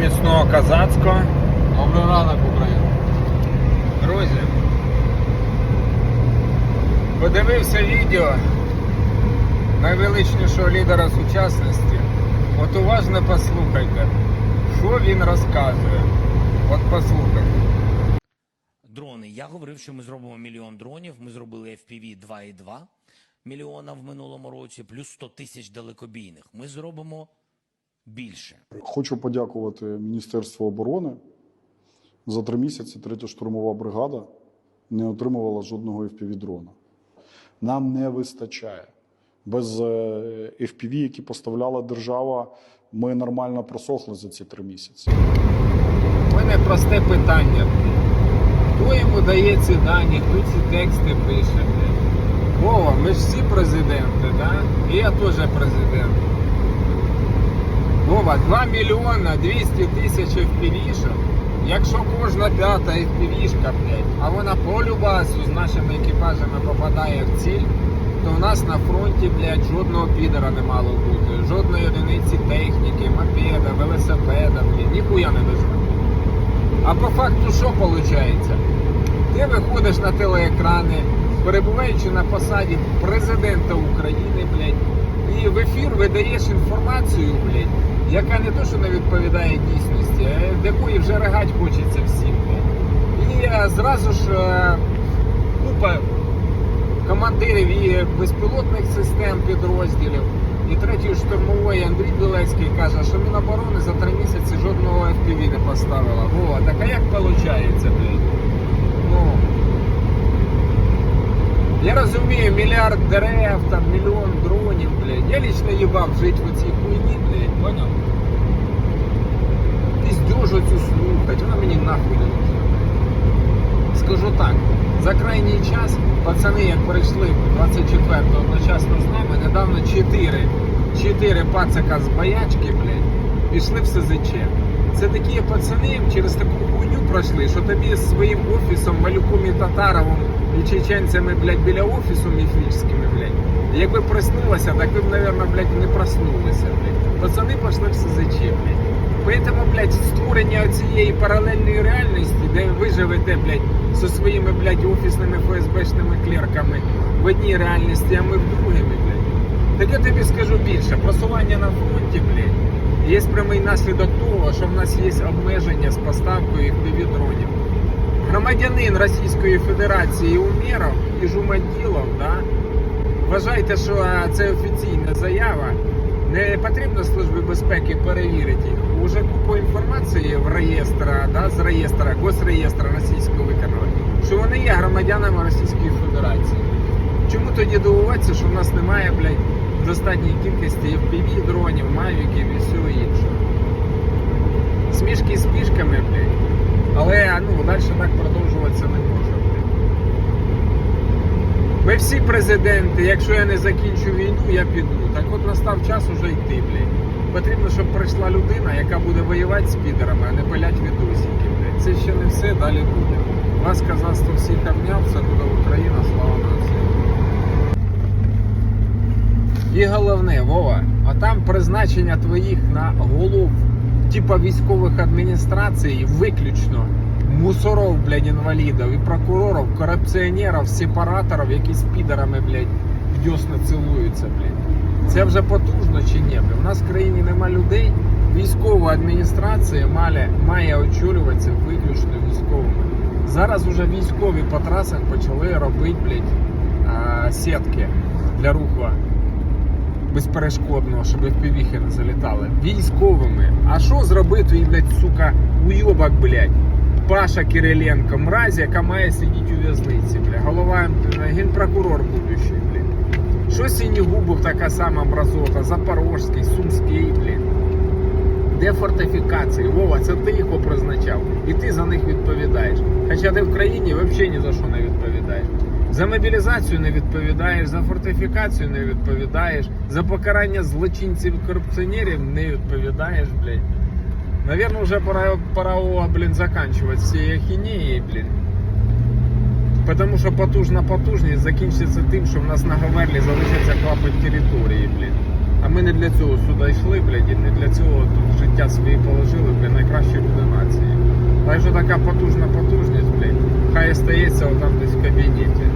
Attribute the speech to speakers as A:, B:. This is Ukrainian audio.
A: міцного казацького.
B: Добрий ранок, Україна.
A: Друзі, подивився відео найвеличнішого лідера сучасності. От уважно послухайте, що він розказує. От послухайте.
C: Дрони. Я говорив, що ми зробимо мільйон дронів. Ми зробили FPV 2,2 мільйона в минулому році, плюс 100 тисяч далекобійних. Ми зробимо більше.
D: Хочу подякувати Міністерству оборони. За три місяці третя штурмова бригада не отримувала жодного FPV-дрона. Нам не вистачає. Без е, FPV, які поставляла держава, ми нормально просохли за ці три місяці.
A: У мене просте питання. Хто йому дає ці дані, хто ці тексти пише? Вова, ми ж всі президенти, да? І я теж президент. Вова, 2 мільйона 200 тисяч FPV-шок. Якщо кожна п'ята FPV-шка, а вона по любасу з нашими екіпажами попадає в ціль, то в нас на фронті, блядь, жодного підера не мало бути. Жодної одиниці техніки, мопеда, велосипеда, блядь, ніхуя не везли. А по факту що виходить? Ти виходиш на телеекрани, перебуваючи на посаді президента України, блядь, і в ефір видаєш інформацію, блядь, яка не то, що не відповідає дійсності, а якої вже ригать хочеться всім. І е, зразу ж е, купа командирів і безпілотних систем підрозділів. І третьої штурмової Андрій Білецький каже, що Міноборони за три місяці жодного FPV не поставила. О, так а як виходить, блядь? Ну, я розумію, мільярд дерев, там мільйон дронів, блядь. Я лично їбав жити в цій хуйні, блядь, понял? Піздюжу цю слухать, вона мені нахуй не нужна. Скажу так, за крайній час пацани, як прийшли 24-го одночасно з нами, недавно 4, 4 пацака з боячки, блядь, пішли в СЗЧ. Це такі пацани через таку хуйню пройшли, що тобі з своїм офісом, малюком і татаровим і чеченцями, блядь, біля офісу міфічними, блядь. Якби проснулося, так ви б, наверное, блядь, не проснулися, блядь. Пацани пішли в СЗЧ, блядь. Поэтому, блядь, створення цієї паралельної реальності, де ви живете, блядь, зі своїми, блядь, офісними ФСБшними клерками в одній реальності, а ми в другій, блядь. Так я тобі скажу більше, просування на фронті, блядь, є прямий наслідок того, що в нас є обмеження з поставкою FPV-дронів. Громадянин Російської Федерації Умєров і Жумаділов, да, вважайте, що це офіційна заява. Не потрібно Службі безпеки перевірити їх. Уже купу інформації в реєстра, да, з реєстра, госреєстра російського виконання, що вони є громадянами Російської Федерації. Чому тоді дивуватися, що в нас немає, блядь, достатньої кількості FPV, дронів, мавіків і всього іншого? Смішки з пішками, блядь. Але ну, далі так продовжуватися не може. Ми всі президенти, якщо я не закінчу війну, я піду. Так от настав час уже йти, блядь. Потрібно, щоб прийшла людина, яка буде воювати з підерами, а не пилять відосики, блядь. Це ще не все, далі буде. Вас казацтво всіх обняв, це буде Україна, слава нації. І головне, Вова, а там призначення твоїх на голов, типа військових адміністрацій, виключно мусоров, блядь, інвалідів і прокурорів, корупціонерів, сепараторів, які з підарами, блядь, в цілуються, блядь. Це вже потужно чи ні? У нас в країні нема людей. Військова адміністрація має, має очолюватися виключно військовими. Зараз уже військові по трасах почали робити, блядь, сітки для руху безперешкодного, щоб впівіхи не залітали. Військовими. А що зробити, блядь, сука, уйобок, блядь? Паша Кириленко, мразь, яка має сидіти у в'язниці, блядь. Голова е, генпрокурор будущий, блядь. Що Сінігубов така сама мразота, Запорожський, Сумський, блядь. Де фортифікації? Вова, це ти їх попризначав. І ти за них відповідаєш. Хоча ти в країні взагалі ні за що не відповідаєш. За мобілізацію не відповідаєш, за фортифікацію не відповідаєш, за покарання злочинців корупціонерів не відповідаєш, блядь. Наверное, уже пора, пора о, блин, заканчивать все ахинеи, блин. Потому що потужна потужність закінчиться тим, що в нас на Говерлі залишаться клапоть території, блін. А ми не для цього сюди йшли, блядь, і не для цього тут життя свої положили, блін, найкращі люди нації. Так що така потужна потужність, блін, хай стається отам десь в кабінеті.